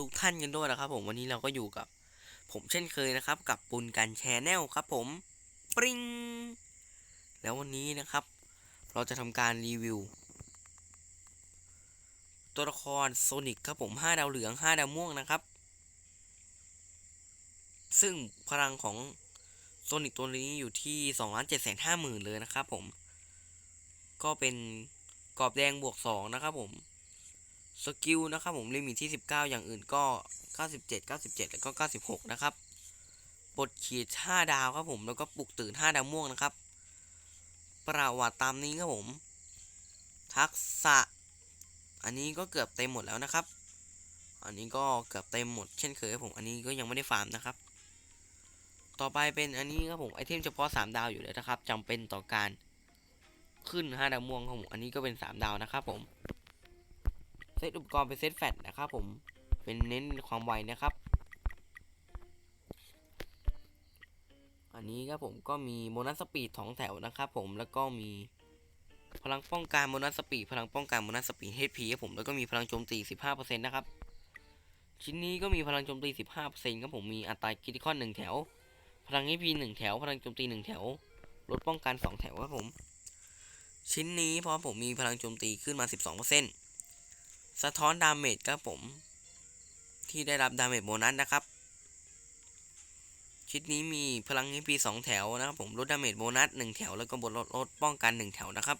ทุกท่านกันด้วยนะครับ ผมวันนี้เราก็อยู่กับ ผมเช่นเคยนะครับ กับปุนกันแชนแนลครับ ผมปริงแล้ววันนี้นะครับ เราจะทำการรีวิว ตัวละครโซนิกครับผม5ดาวเหลือง 5 ดาวม่วงนะครับ ซึ่งพลังของโซนิกตัวนี้อยู่ที่2ล้าน7 5 0 0 0 0เลยนะครับ ผม ก็เป็นกรอบแดงบวก2นะครับ ผม สกิลนะครับผมลิมิตที่ 19 อย่างอื่นก็ 97 97 แล้วก็ 96 นะครับบทขีด 5 ดาวครับผมแล้วก็ปลุกตื่น 5 ดาวม่วงนะครับ ประวัติตามนี้ครับผม ทักษะ อันนี้ก็เกือบเต็มหมดแล้วนะครับ อันนี้ก็เกือบเต็มหมดเช่นเคยครับผมอันนี้ก็ยังไม่ได้ฟาร์มนะครับ ต่อไปเป็นอันนี้ครับผมไอเทมเฉพาะ 3 ดาวอยู่เลยนะครับจำเป็นต่อการขึ้น 5 ดาวม่วงครับผมอันนี้ก็เป็น 3 ดาวนะครับผม เซตอุปกรณ์เป็นเซตแฟตนะครับผมเป็นเน้นความไวนะครับ อันนี้ครับผมก็มีโบนัสสปีดสองแถวนะครับผมแล้วก็มีพลังป้องกันโบนัสสปีดพลังป้องกันโบนัสสปีด HP ครับผมแล้วก็มีพลังโจมตี 15%นะครับชิ้นนี้ก็มีพลังโจมตี 15%ครับผมมีอัตราคิติคอน1แถว พลัง HP 1แถว พลังโจมตี 1 แถวลดป้องกัน 2 แถวครับผม ชิ้นนี้เพราะผมมีพลังโจมตีขึ้นมา 12% สะท้อนดาเมจครับผม ที่ได้รับดาเมจโบนัสนะครับชิดนี้มีพลัง HP 2 แถวนะครับผมลดดาเมจโบนัส1แถวแล้วก็บลดลดป้องกัน 1 แถวนะครับ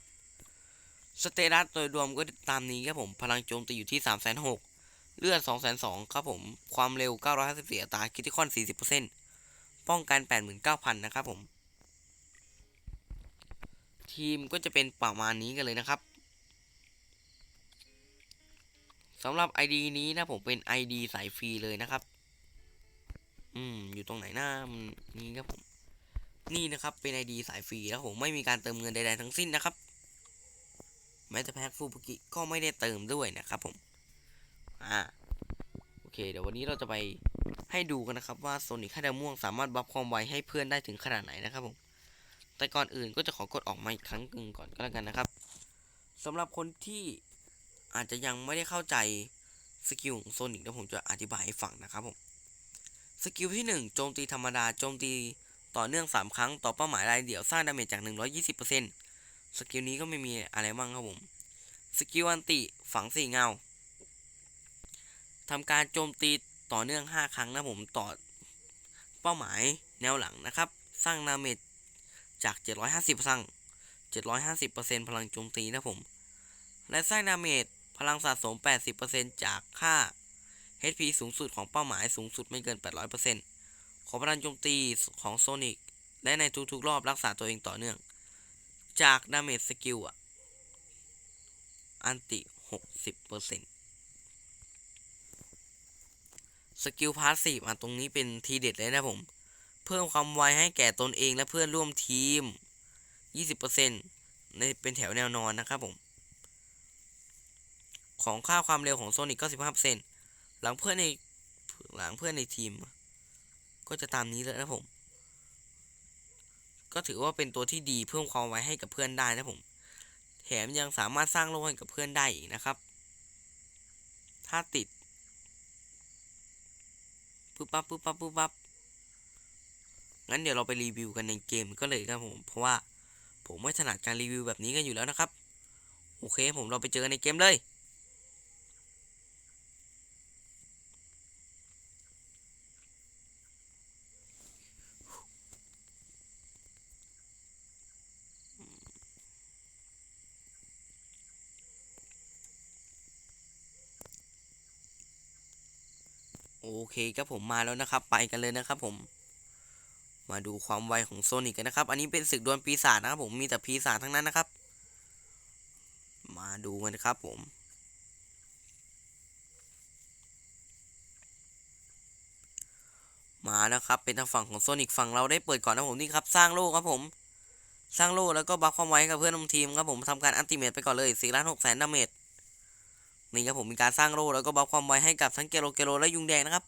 สเตตัสโดยรวมก็ตามนี้ครับผมพลังโจมตีอยู่ที่ 3 6 0 0 0เลือด 2 2 0 0ครับผมความเร็ว 954อัตราคิติคอน40%ป้องกัน 89,000 นะครับผม ทีมก็จะเป็นประมาณนี้กันเลยนะครับ สำหรับ ID นี้นะผมเป็น ID สายฟรีเลยนะครับ อืม อยู่ตรงไหนหน้านี่ครับผม นี่นะครับ เป็น ID สายฟรีแล้วผมไม่มีการเติมเงินใดๆทั้งสิ้นนะครับ แม้แต่แพ็คฟูบุกิก็ไม่ได้เติมด้วยนะครับผม อ่า โอเค เดี๋ยววันนี้เราจะไปให้ดูกันนะครับว่าโซนิคค่าดาวม่วงสามารถบัฟความไวให้เพื่อนได้ถึงขนาดไหนนะครับผม แต่ก่อนอื่นก็จะขอกดออกมาอีกครั้งหนึ่งก่อนก็แล้วกันนะครับสำหรับคนที่ อาจจะยังไม่ได้เข้าใจสกิลของโซนิกเดี๋ยวผมจะอธิบายให้ฟังนะครับผมสกิลที่ 1 โจมตีธรรมดา โจมตีต่อเนื่อง 3 ครั้ง ต่อเป้าหมายรายเดี่ยวสร้างดาเมจจาก 120%สกิลนี้ก็ไม่มีอะไรบ้างครับผมสกิลอันติฝังสี่เงาทำการโจมตีต่อเนื่อง 5 ครั้งนะผมต่อเป้าหมายแนวหลังนะครับ สร้างดาเมจจาก 750สร้าง750%พลังโจมตีนะผม และสร้างดาเมจ พลังสะสม 80%จากค่า HP สูงสุดของเป้าหมายสูงสุดไม่เกิน 800%ของพลังโจมตีของโซนิกและในทุกๆ รอบรักษาตัวเองต่อเนื่อง จากดาเมจสกิลอะอันติ 60%สกิลพาสซีฟอะตรงนี้เป็นทีเด็ดเลยนะผม เพิ่มความไวให้แก่ตนเองและเพื่อนร่วมทีม 20%ในเป็นแถวแนวนอนนะครับผม ของค่าความเร็วของโซนิกก็15%หลังเพื่อนในหลังเพื่อนในทีม ก็จะตามนี้เลยนะผม ก็ถือว่าเป็นตัวที่ดีเพิ่มความไวให้กับเพื่อนได้นะผม แถมยังสามารถสร้างโลกให้กับเพื่อนได้อีกนะครับ ถ้าติดปุ๊บปั๊บปุ๊บปั๊บปุ๊บปั๊บงั้นเดี๋ยวเราไปรีวิวกันในเกมก็เลยครับผม เพราะว่าผมไม่ถนัดการรีวิวแบบนี้กันอยู่แล้วนะครับ โอเคผมเราไปเจอกันในเกมเลย โอเคครับผมมาแล้วนะครับ ไปกันเลยนะครับผม มาดูความไวของโซนิกกันนะครับ อันนี้เป็นศึกดวลปีศาจนะครับผมมีแต่ปีศาจทั้งนั้นนะครับ มาดูกันนะครับผมมาแล้วครับ เป็นทางฝั่งของโซนิกฝั่งเราได้เปิดก่อนนะผมนี่ครับ สร้างโลกครับผม สร้างโลกแล้วก็บัฟความไวกับเพื่อนร่วมทีมครับผมทำการอันติเมตไปก่อนเลย4ล้าน6แสนดาเมจ นี่ครับผมมีการสร้างโลแล้วก็บัฟความไวให้กับทั้งเกโลเกโลและยุงแดงนะครับ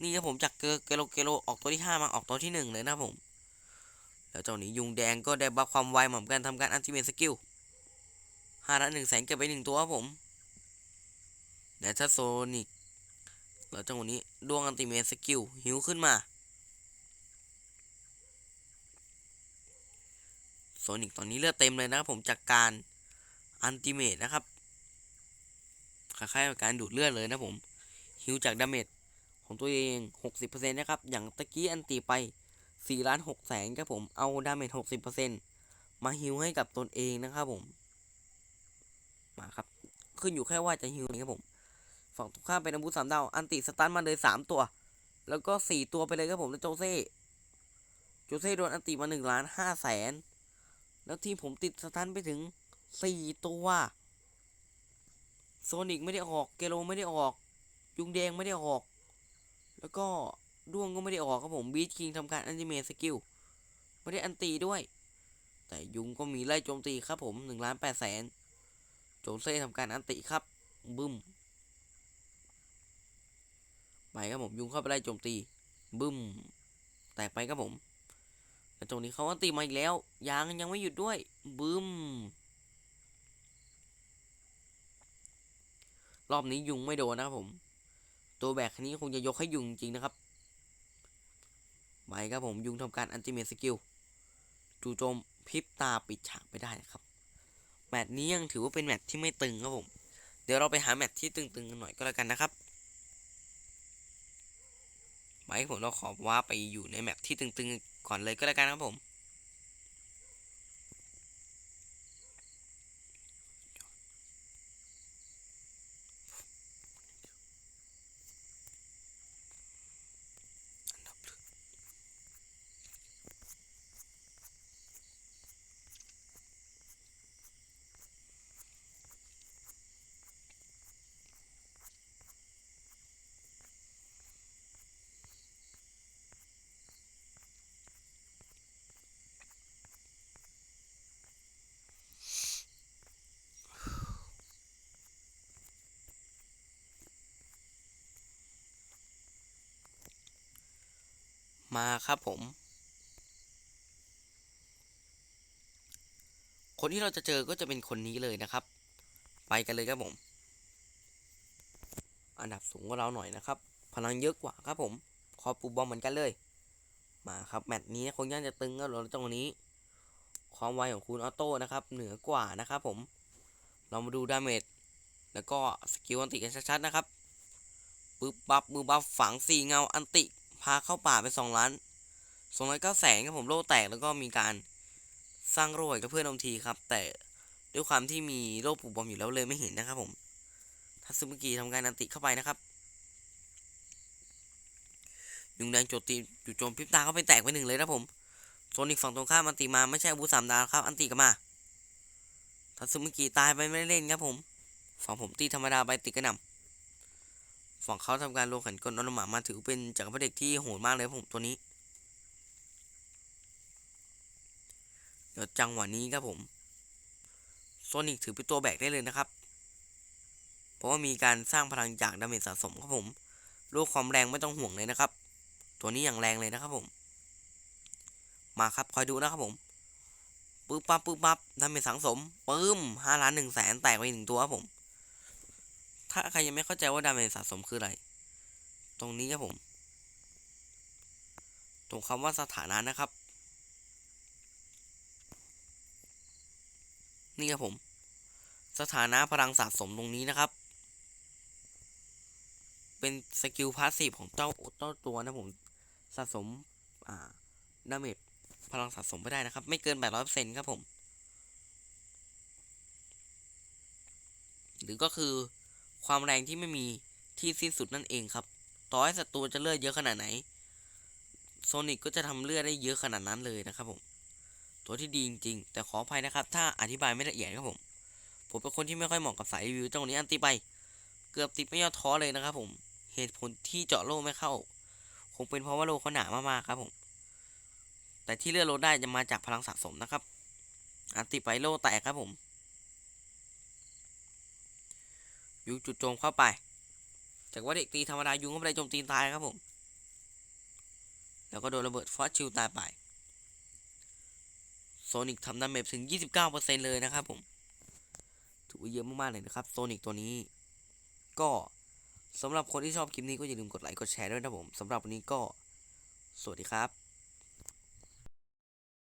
นี่ครับผมจากเกโลเกโลออกตัวที่ 5 มาออกตัวที่ 1 เลยนะครับผม แล้วเจ้านี้ยุงแดงก็ได้บัฟความไวเหมือนกันทำการอัลติเมทสกิลห้าละหนึ่งแสนเก็บไปหนึ่งตัวครับผมแต่ถ้าโซนิกแล้วจังหวะนี้ดวงอันติเมทสกิลหิวขึ้นมาโซนิกตอนนี้เลือดเต็มเลยนะครับผมจากการอันติเมทนะครับ คล้ายๆกับการดูดเลือดเลยนะผมหิวจากดาเมจของตัวเอง 60%นะครับ อย่างตะกี้อันติไป4ล้าน6แสนครับผม เอาดาเมจ 60%มาฮิวให้กับตนเองนะครับผม มาครับ ขึ้นอยู่แค่ว่าจะฮิวไหมครับผม ฝั่งตรงข้ามเป็นอาวุธสามดาว อันติสตันมาเลยสามตัว แล้วก็สี่ตัวไปเลยครับผม แล้วโจเซ่ โจเซ่โดนอันติมาหนึ่งล้านห้าแสน แล้วทีมผมติดสตันไปถึงสี่ตัว โซนิกไม่ได้ออกเกโลไม่ได้ออก ยุงแดงไม่ได้ออก แล้วก็ด้วงก็ไม่ได้ออกครับผมบีทคิงทำการอันติเมทสกิลไม่ได้อันตีด้วย แต่ยุงก็มีไล่โจมตีครับผมหนึ่งล้านแปดแสนโจเซ่ทำการอันติครับบึ้มไปครับผมยุงเข้าไปไล่โจมตีบึ้มแตกไปครับผมแต่ตรงนี้เขาอันตีมาอีกแล้วยังยังไม่หยุดด้วยบึ้ม รอบนี้ยุงไม่โดนนะครับผม ตัวแบกคันนี้คงจะยกให้ยุงจริงนะครับไปครับผมยุงทำการอันติเมทสกิลจู่โจมพริบตาปิดฉากไปได้นะครับ แมตช์นี้ยังถือว่าเป็นแมตช์ที่ไม่ตึงครับผม เดี๋ยวเราไปหาแมตช์ที่ตึงๆกันหน่อยก็แล้วกันนะครับไปครับผมเราขอว่าไปอยู่ในแมตช์ที่ตึงๆก่อนเลยก็แล้วกันครับผม มาครับผม คนที่เราจะเจอก็จะเป็นคนนี้เลยนะครับ ไปกันเลยครับผม อันดับสูงกว่าเราหน่อยนะครับ พลังเยอะกว่าครับผม คอปูบอมเหมือนกันเลย มาครับแมตช์นี้คงย่างจะตึงครับเราตรงนี้ ความไวของคุณออโต้นะครับ เหนือกว่านะครับผม เรามาดูดาเมจแล้วก็สกิลอันติกันชัดๆนะครับปึ๊บบับมือบับฝังสี่เงาอันติ พาเข้าป่าไปสองล้านสองล้านเก้าแสนครับผมโล่แตกแล้วก็มีการสร้างโร่กับเพื่อนอมทีครับ แต่ด้วยความที่มีโล่ปลูกบอมอยู่แล้วเลยไม่เห็นนะครับผมทัตสึมิกิทำการอันติเข้าไปนะครับยุงแดงโจมตีจู่โจมพิบตาเข้าไปแตกไปหนึ่งเลยนะผมโซนิกฝั่งตรงข้ามอันติมาไม่ใช่อาวุธสามดาวครับ อันติกลับมาทัตสึมิกิตายไปไม่เล่นครับผมฝั่งผมตีธรรมดาไปติกระหน่ำ ฝั่งเขาทำการลงขันกลนอนหมามาถือเป็นจักรพรรดิเด็กที่โหดมากเลยผมตัวนี้เดี๋ยวจังหวะนี้ครับผมโซนิกถือเป็นตัวแบกได้เลยนะครับ เพราะว่ามีการสร้างพลังจากดาเมจสะสมครับผมลูกความแรงไม่ต้องห่วงเลยนะครับ ตัวนี้อย่างแรงเลยนะครับผม มาครับคอยดูนะครับผมปึ๊บปั๊บปึ๊บปั๊บดาเมจสังสมปึ้มห้าล้านหนึ่งแสนแตกไปหนึ่งตัวครับผม ถ้าใครยังไม่เข้าใจว่าดาเมจสะสมคืออะไร ตรงนี้ครับผม ตรงคำว่าสถานะนะครับ นี่ครับผม สถานะพลังสะสมตรงนี้นะครับ เป็นสกิลพาสซีฟของเจ้าเจ้าตัวนะผมสะสม อ่าดาเมจพลังสะสมไม่ได้นะครับ ไม่เกิน 800%ครับผม หรือก็คือ ความแรงที่ไม่มีที่สิ้นสุดนั่นเองครับ ต่อให้ศัตรูจะเลือดเยอะขนาดไหนโซนิกก็จะทำเลือดได้เยอะขนาดนั้นเลยนะครับผมตัวที่ดีจริงๆ แต่ขออภัยนะครับ ถ้าอธิบายไม่ละเอียดครับผม ผมเป็นคนที่ไม่ค่อยเหมาะกับสายรีวิวตรงนี้อันตีไป เกือบติดไม่ยอดท้อเลยนะครับผม เหตุผลที่เจาะโล่ไม่เข้า คงเป็นเพราะว่าโล่เขาหนามากๆครับผม แต่ที่เลือดโลได้จะมาจากพลังสะสมนะครับ อันติไปโล่แตกครับผม ยุงจุดโจมเข้าไป จากว่าเด็กตีธรรมดายุงก็ไม่ได้โจมตีตายครับผม แล้วก็โดนระเบิดฟอสชิลตายไป โซนิกทำดาเมจถึง 29%เลยนะครับผม ถือว่าเยอะมากๆเลยนะครับโซนิกตัวนี้ ก็สำหรับคนที่ชอบคลิปนี้ก็อย่าลืมกดไลค์กดแชร์ด้วยนะผมสำหรับวันนี้ก็ สวัสดีครับ